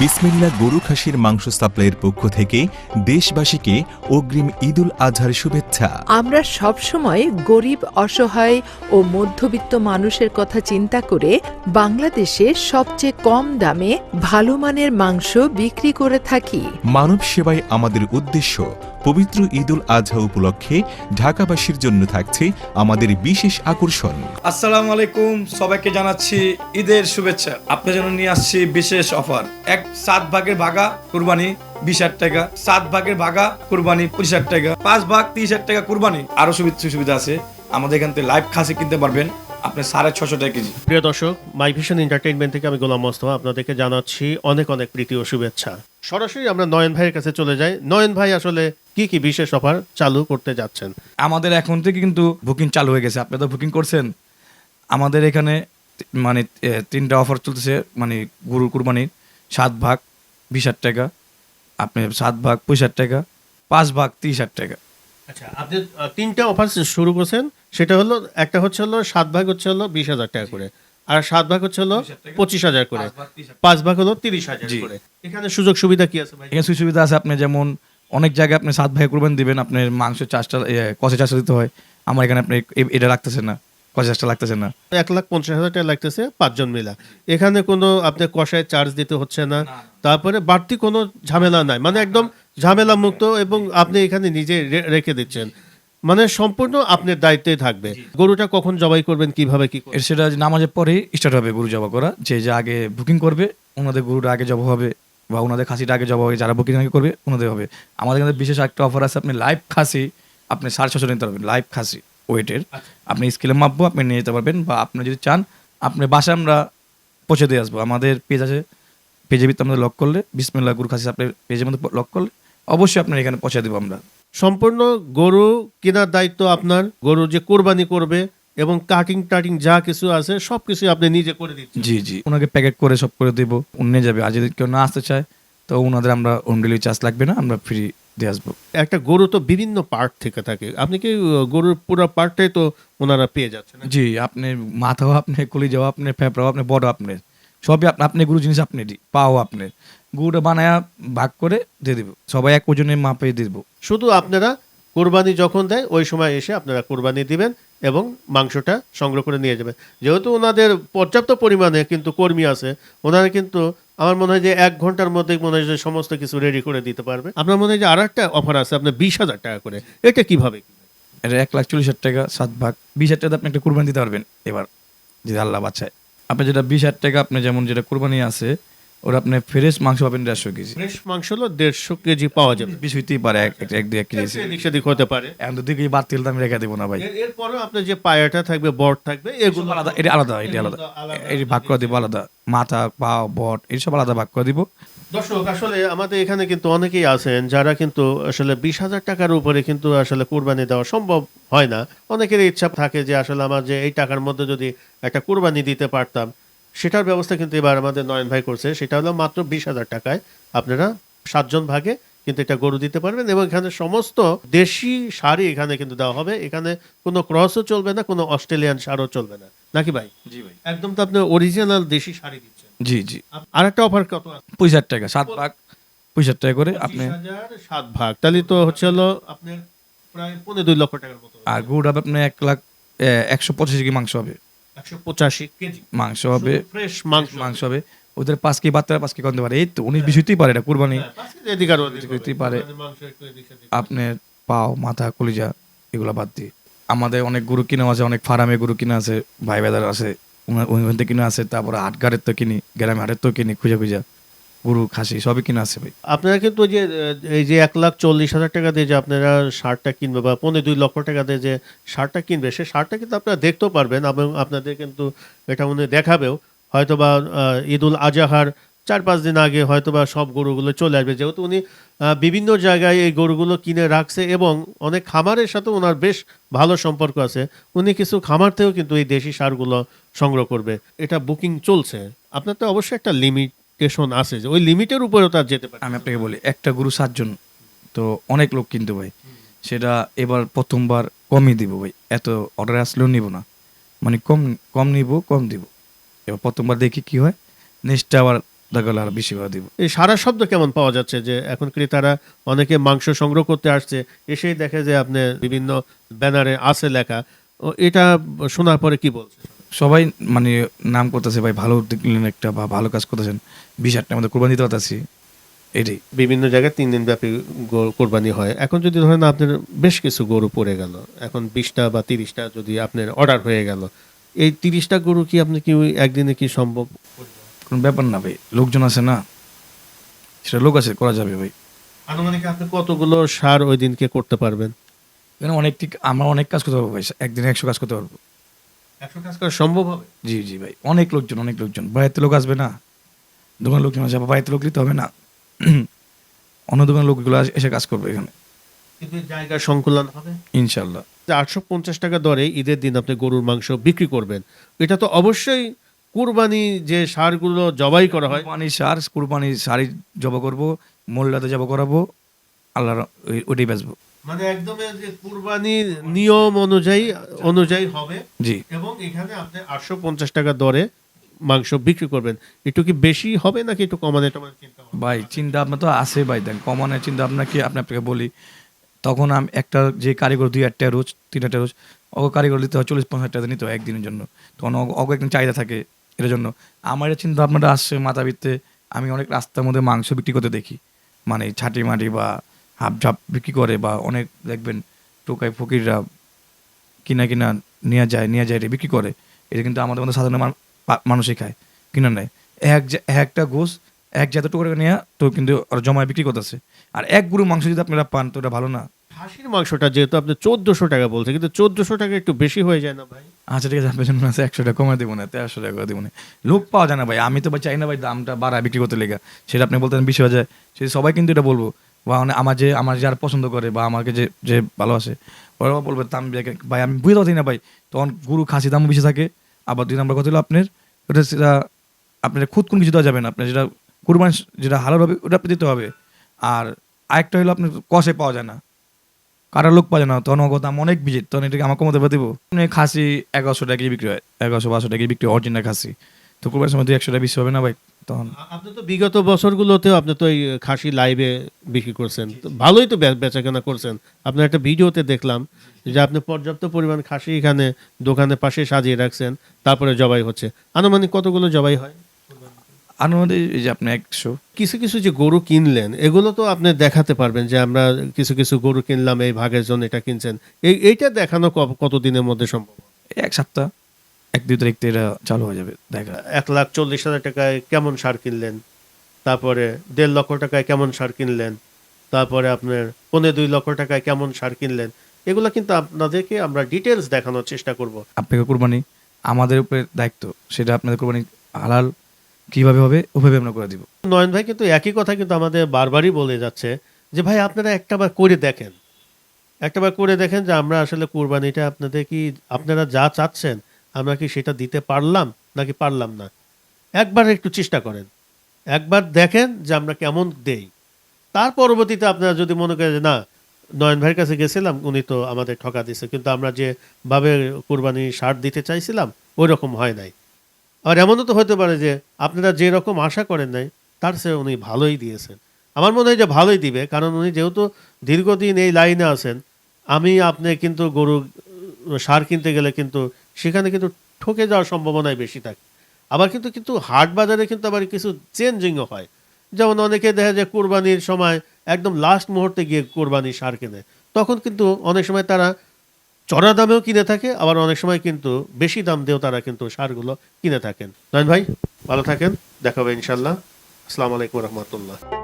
বিসমিল্লা গরু খাসির মাংস সাপ্লাইয়ের পক্ষ থেকে দেশবাসীকে অগ্রিম ঈদুল আজহার শুভেচ্ছা। আমরা সবসময় গরিব অসহায় ও মধ্যবিত্ত মানুষের কথা চিন্তা করে বাংলাদেশে সবচেয়ে কম দামে ভালো মানের মাংস বিক্রি করে থাকি। মানব সেবাই আমাদের উদ্দেশ্য। পবিত্র ঈদুল আজহা উপলক্ষে ঢাকাবাসীর জন্য থাকছে আমাদের বিশেষ আকর্ষণ। আসসালামু আলাইকুম সবাইকে জানাচ্ছি ঈদের শুভেচ্ছা। আপনার জন্য নিয়ে আসছি বিশেষ অফার। এক সাত ভাগের ভাগা কুরবানি বিশ হাজার টাকা সাত ভাগের ভাগা কুরবানি পঁচিশ হাজার টাকা পাঁচ ভাগ তিরিশ হাজার টাকা কুরবানি। আরও সুবিধা সুবিধা আছে আমাদের এখান থেকে লাইভ খাসি কিনতে পারবেন আপনি সাড়ে ছশো টাকা কেজি। প্রিয় দর্শক মাই ভিশন এন্টারটেইনমেন্ট থেকে আমি গোলাম মোস্তফা আপনাদেরকে জানাচ্ছি অনেক অনেক প্রীতি ও শুভেচ্ছা। সরাসরি আমরা নয়ন ভাইয়ের কাছে চলে যাই। নয়ন ভাই আসলে কি কি বিশেষ অফার চালু করতে যাচ্ছেন? আমাদের এখন থেকে কিন্তু বুকিং চালু হয়ে গেছে। আপনি তো বুকিং করছেন। আমাদের এখানে মানে তিনটা অফার চলতেছে মানে গরু কুরবানির। সাত ভাগ বিশ হাজার টাকা আপনি সাত ভাগ পঁচিশ হাজার টাকা পাঁচ ভাগ তিরিশ হাজার টাকা। আচ্ছা আপনি তিনটা অফার শুরু করছেন সেটা হলো একটা হচ্ছে হলো সাত ভাগ হচ্ছে হলো বিশ হাজার টাকা করে আর সাত ভাগ হচ্ছে হলো পঁচিশ হাজার করে পাঁচ ভাগ হলো তিরিশ হাজার করে। এখানে সুযোগ সুবিধা কি আছে এখানে সুযোগ সুবিধা আছে আপনি যেমন অনেক জায়গায় আপনি সাত ভাগে কুরবানি দিবেন আপনার মাংস চাষটা কষে চাষটা দিতে হয়। আমার এখানে আপনি এটা রাখতেছেন না। চাষটা লাগতেছে না। এক লাখ পঞ্চাশ হাজার টাকা লাগতেছে পাঁচজন মিলা। এখানে কোনো আপনি কষায় চার্জ দিতে হচ্ছে না। তারপরে বাড়তি কোনো ঝামেলা নাই। মানে একদম ঝামেলা মুক্ত এবং আপনি এখানে নিজে রে- রেখে দিচ্ছেন। মানে সম্পূর্ণ আপনার দায়িত্বে থাকবে। গরুটা কখন জবাই করবেন কীভাবে কি এর সেটা নামাজের পরে স্টার্ট হবে গরু জবা করা। যে যে আগে বুকিং করবে ওনাদের গরুটা আগে জবা হবে বা ওনাদের খাসিটা আগে জবা হবে যারা বুকিং আগে করবে ওনাদের হবে। আমাদের এখানে বিশেষ একটা অফার আছে আপনি লাইভ খাসি আপনি সাড়ে ছশো নিতে পারবেন লাইভ খাসি। ওয়েটের আপনি স্কেলে মাপবো আপনি নিয়ে যেতে পারবেন বা আপনি যদি চান আপনি বাসায় আমরা পৌঁছে দিয়ে আসব। আমাদের পেজ আছে পেজে ভিতরে আমাদের লক করলে বিসমিল্লা গরু খাসি আপনি পেজের মধ্যে লক করলে অবশ্যই আপনার এখানে পৌঁছে দেবো আমরা। সম্পূর্ণ গরু কেনার দায়িত্ব আপনার গরু যে কোরবানি করবে এবং কাটিং টাটিং যা কিছু আছে সব কিছু আপনি নিজে করে দিচ্ছেন। জি জি। ওনাকে প্যাকেট করে সব করে দেবো। উনি নিয়ে যাবে। আর যদি কেউ না আসতে চায় তো ওনাদের আমরা হোম ডেলিভারি চার্জ লাগবে না আমরা ফ্রি আসব একটা গরু তো বিভিন্ন পার্ট থেকে থাকে। আপনি কি গরুর পুরো পার্টটাই তো ওনারা পেয়ে যাচ্ছেন জি আপনি মাথাও আপনি কলিজাও আপনি ফেফড়াও আপনি বড় আপনি। সবই আপনি আপনি গরু জিনিস আপনি দি পাও আপনি। গরুটা বানায়া ভাগ করে দিয়ে দেবো। সবাই এক ওজনের মাপে দিয়ে দেবো। শুধু আপনারা কোরবানি যখন দেয় ওই সময় এসে আপনারা কোরবানি দিবেন। এবং মাংসটা সংগ্রহ করে নিয়ে যাবে। যেহেতু ওনাদের পর্যাপ্ত পরিমাণে কিন্তু কর্মী আছে, ওনারা কিন্তু আমার মনে হয় যে এক ঘণ্টার মধ্যে মনে হয় যে সমস্ত কিছু রেডি করে দিতে পারবে। আপনার মনে হয় যে আর একটা অফার আছে আপনার বিশ হাজার টাকা করে। এটা কীভাবে? এটা এক লাখ চল্লিশ হাজার টাকা, সাত ভাগ। বিশ হাজার টাকা আপনি একটা কুরবানি দিতে পারবেন এবার, যদি আল্লাহ বাচ্চায় আপনি যেটা বিশ হাজার টাকা, আপনি যেমন যেটা কুরবানি আছে ওরা আপনি ফ্রেশ মাংস পাবেন দেড়শো কেজি। ফ্রেশ মাংস হলো দেড়শো কেজি পাওয়া যাবে। বিশ হইতেই পারে এক এক- এক দুই এক কেজি এদিক সেদিক হতে পারে। এখন দুই কেজি বাড়তি হলে তো আমি রেখে দেবো না ভাই। এর- এরপরও আপনার যে পায়াটা থাকবে বট থাকবে এগুলো আলাদা এটা আলাদা এটা আলাদা। এটি ভাগ করে দিব আলাদা। মাথা পা বট এইসব আলাদা ভাগ করে দিব। দর্শক আসলে আমাদের এখানে কিন্তু অনেকেই আছেন যারা কিন্তু আসলে বিশ হাজার টাকার উপরে কিন্তু আসলে কোরবানি দেওয়া সম্ভব হয় না। অনেকের ইচ্ছা থাকে যে আসলে আমার যে এই টাকার মধ্যে যদি একটা কোরবানি দিতে পারতাম। সেটার ব্যবস্থা কিন্তু এবার আমাদের নয়ন ভাই করছে। সেটা হলো মাত্র বিশ হাজার টাকায় আপনারা সাতজন ভাগে কিন্তু এটা গরু দিতে পারবেন এবং এখানে সমস্ত দেশি শাড়ি এখানে কিন্তু দেওয়া হবে। এখানে কোনো ক্রসও চলবে না কোনো অস্ট্রেলিয়ান সারও চলবে না। নাকি ভাই? জি ভাই। একদম তো আপনি অরিজিনাল দেশি শাড়ি দিচ্ছেন। জি জি। আর একটা অফার কত হাজার টাকা সাত ভাগ। পঁচিশ হাজার টাকা করে আপনি সাত ভাগ। তাহলে তো হচ্ছে হলো আপনার প্রায় পনেরো দুই লক্ষ টাকার মতো আর গুড় হবে আপনার এক লাখ একশো পঁচিশ কেজি মাংস হবে। একশো পঁচাশি কেজি। মাংস হবে। ফ্রেশ মাংস মাংস হবে। ওদের পাঁচ পাঁচ কমতে পারে এই তো পারে এটা কুরবানি। হ্যাঁ, এদিক পারে। আপনার পাও মাথা কলিজা এগুলো বাদ দিয়ে। আমাদের অনেক গরু কিনা আছে অনেক ফার্মে গরু কিনা আছে ভাই বেদার আছে ওইখান থেকে কিনা আছে তারপরে হাটঘাটের তো কিনি গ্রামে হাটের তো কিনি খুঁজে খুঁজে। গরু খাসি সবই কিনা আছে ভাই। আপনারা কিন্তু যে এই যে এক লাখ চল্লিশ হাজার টাকা দিয়ে যে আপনারা সারটা কিনবে বা পনেরো দুই লক্ষ টাকা দিয়ে যে সারটা কিনবে সে সারটা কিন্তু আপনারা দেখতেও পারবেন এবং আপনাদের কিন্তু এটা উনি দেখাবেও। হয়তো বা আহ, ঈদুল আজহার চার পাঁচ দিন আগে হয়তো বা সব গরুগুলো চলে আসবে। যেহেতু উনি বিভিন্ন জায়গায় এই গরুগুলো কিনে রাখছে এবং অনেক খামারের সাথে ওনার বেশ ভালো সম্পর্ক আছে উনি কিছু খামার থেকেও কিন্তু এই দেশি সারগুলো সংগ্রহ করবে। এটা বুকিং চলছে। আপনার তো অবশ্যই একটা লিমিটেশন আছে যে ওই লিমিটের উপরেও তার যেতে পারে। আমি আপনাকে বলি একটা গুরু সাতজন তো অনেক লোক কিনতে ভাই। সেটা এবার প্রথমবার কমই দিব ভাই। এত অর্ডার আসলেও নিব না। মানে কম কম নিব কম দিব। এবার প্রথমবার দেখি কি হয় নেক্সট আবার দেখা আরও বেশি করে দিব। এই সারা শব্দ কেমন পাওয়া যাচ্ছে যে এখন ক্রেতারা অনেকে মাংস সংগ্রহ করতে আসছে এসেই দেখে যে আপনি বিভিন্ন ব্যানারে আছে লেখা। ও এটা শোনার পরে কি বলছে? সবাই মানে নাম করতেছে ভাই ভালো দেখলেন একটা বা ভালো কাজ করতেছেন। বিশ টাকার মধ্যে কোরবানি দিতে পারতেছি। এটাই। বিভিন্ন জায়গায় তিন দিন ব্যাপী কোরবানি হয়। এখন যদি ধরেন আপনার বেশ কিছু গরু পড়ে গেল এখন বিশটা বা তিরিশটা যদি আপনার অর্ডার হয়ে গেল এই তিরিশটা গরু কি আপনি কি ওই একদিনে কি সম্ভব? কোনো ব্যাপার না ভাই লোকজন আছে না। সেটা লোক আছে করা যাবে ভাই। আনুমানিক আপনি কতগুলো সার ওই দিনকে করতে পারবেন? অনেক ঠিক আমরা অনেক কাজ করতে পারব ভাই একদিনে একশো কাজ করতে পারব। একশো কাজ করা সম্ভব হবে? জি জি ভাই। অনেক লোকজন অনেক লোকজন। বাড়িতে লোক আসবে না। দোকানের লোকজন আসবে বাড়িতে লোক নিতে হবে না। অন্য দোকানের লোকগুলো এসে কাজ করবে এখানে। জায়গার সংকুলন হবে? ইনশাল্লাহ আটশো পঞ্চাশ টাকা দরে ঈদের দিন আপনি গরুর মাংস বিক্রি করবেন। এটা তো অবশ্যই কুরবানি যে সারগুলো জবাই করা হয়। কুরবানি সার কুরবানি সারি জবা করব মোল্লাতে জবা করাবো আল্লাহ ওইটাই বেচবো। মানে একদম যে কুরবানির নিয়ম অনুযায়ী অনুযায়ী হবে। জি। এবং এখানে আপনি আটশো পঞ্চাশ টাকা দরে মাংস বিক্রি করবেন। একটু কি বেশি হবে নাকি একটু কমানে টমানে চিন্তা ভাই চিন্তা ভাবনা তো আছে ভাই দেন কমানোর চিন্তা ভাবনা কি আপনি আপনাকে বলি। তখন আমি একটা যে কারিগর দুই একটা রোজ তিন একটা রোজ অগ কারিগর দিতে হয় চল্লিশ পঞ্চাশ টাকা নিতে হয় একদিনের জন্য। তখন অগ- একদিন চাহিদা থাকে এর জন্য। আমার এই চিন্তা ভাবনাটা আসছে মাথাবৃত্তে আমি অনেক রাস্তার মধ্যে মাংস বিক্রি করতে দেখি। মানে ছাটি মাটি বা হাফ ঝাপ বিক্রি করে বা অনেক দেখবেন টোকাই ফকিররা কিনা কিনা নিয়ে যায় নিয়ে যায় বিক্রি করে। এটা কিন্তু আমাদের মধ্যে সাধারণ মানুষই খায় কিনা নেয়। এক একটা গোস এক জাত টুকরো নিয়ে তো কিন্তু জমায় বিক্রি করতেছে। আর এক গুরু মাংস যদি আপনারা পান তো এটা ভালো না। খাসির মাংসটা যেহেতু আপনি চোদ্দশো টাকা বলছে কিন্তু চোদ্দশো টাকা একটু বেশি হয়ে যায় না ভাই? আচ্ছা ঠিক আছে আপনার জন্য আছে একশো টাকা কমে দেবো না তেরোশো টাকা দেবো না। লোক পাওয়া যায় না ভাই আমি তো ভাই চাই না ভাই দামটা বাড়ায় বিক্রি করতে লেগে। সেটা আপনি বলতেন বিশ হয়ে যায় সে সবাই কিন্তু এটা বলব। বা আমার যে আমার যারা পছন্দ করে বা আমাকে যে যে ভালোবাসে ওরা বলবে দেখে, ভাই আমি বুঝতে পারছি না ভাই। তখন গুরু খাসি দাম বেশি থাকে। আবার দুই নম্বর কথা হলো আপনার ওটা সেটা আপনার খুদ কোন কিছু দেওয়া যাবে না। আপনার যেটা কুরবান যেটা হালাল হবে ওটা দিতে হবে। আর আরেকটা হলো আপনার কষে পাওয়া যায় না। কারও লোক পাওয়া যায় না। তখন ওর দাম অনেক বিজিত তখন এটাকে আমার কমাতে মানে খাসি এগারোশো টাকা বিক্রি হয় এগারোশো বারোশো টাকা বিক্রি অরিজিনাল খাসি। তো কুরবানির সময় দুই একশো টাকা বেশি হবে না ভাই? তখন। আপনি তো বিগত বছরগুলোতেও আপনি তো এই খাসি লাইভে বিক্রি করছেন। তো ভালোই তো বেচাকেনা করছেন। আপনার একটা ভিডিওতে দেখলাম যে আপনি পর্যাপ্ত পরিমাণ খাসি এখানে দোকানের পাশে সাজিয়ে রাখছেন তারপরে জবাই হচ্ছে। আনুমানিক কতগুলো জবাই হয়? আনুমানিক এই যে আপনি একশো। কিছু কিছু যে গরু কিনলেন এগুলো তো আপনি দেখাতে পারবেন যে আমরা কিছু কিছু গরু কিনলাম এই ভাগের জন্য এটা কিনছেন। এই এইটা দেখানো কতদিনের মধ্যে সম্ভব? এক সপ্তাহ। এক দুই তারিখ থেকে এটা চালু হয়ে যাবে দেখা এক লাখ চল্লিশ হাজার টাকায় কেমন সার কিনলেন? তারপরে দেড় লক্ষ টাকায় কেমন সার কিনলেন? তারপরে আপনার পনেরো দুই লক্ষ টাকায় কেমন সার কিনলেন? এগুলো কিন্তু আপনাদেরকে আমরা ডিটেলস দেখানোর চেষ্টা করব। আপনাকে কোরবানি আমাদের উপরে দায়িত্ব সেটা আপনাদের কোরবানি হালাল কীভাবে হবে ওভাবে আমরা করে দিব। নয়ন ভাই কিন্তু একই কথা কিন্তু আমাদের বারবারই বলে যাচ্ছে যে ভাই আপনারা একটাবার করে দেখেন। একটাবার করে দেখেন যে আমরা আসলে কোরবানিটা আপনাদের কি আপনারা যা চাচ্ছেন আমরা কি সেটা দিতে পারলাম নাকি পারলাম না? একবার একটু চেষ্টা করেন। একবার দেখেন যে আমরা কেমন দেই। তার পরবর্তীতে আপনারা যদি মনে করেন যে, না, নয়ন ভাইয়ের কাছে গেছিলাম, উনি তো আমাদের ঠকা দিছে কিন্তু আমরা যেভাবে কোরবানি সার দিতে চাইছিলাম ওই রকম হয় নাই। আর এমনও তো হতে পারে যে, আপনারা যে রকম আশা করেন নাই, তার সে উনি ভালোই দিয়েছেন। আমার মনে হয় যে ভালোই দিবে, কারণ উনি যেহেতু দীর্ঘদিন এই লাইনে আছেন, আমি আপনি কিন্তু গরু, সার কিনতে গেলে কিন্তু সেখানে কিন্তু ঠকে যাওয়ার সম্ভাবনাই বেশি থাকে। আবার কিন্তু কিন্তু হাট বাজারে কিন্তু আবার কিছু চেঞ্জিংও হয়। যেমন অনেকে দেখা যায় কোরবানির সময় একদম লাস্ট মুহূর্তে গিয়ে কোরবানি সার কেনে। তখন কিন্তু অনেক সময় তারা চড়া দামেও কিনে থাকে, আবার অনেক সময় কিন্তু বেশি দাম দিয়েও তারা কিন্তু সারগুলো কিনে থাকেন। নয়ন ভাই, ভালো থাকেন দেখা হবে ইনশাল্লাহ আসসালামু আলাইকুম রহমতুল্লাহ।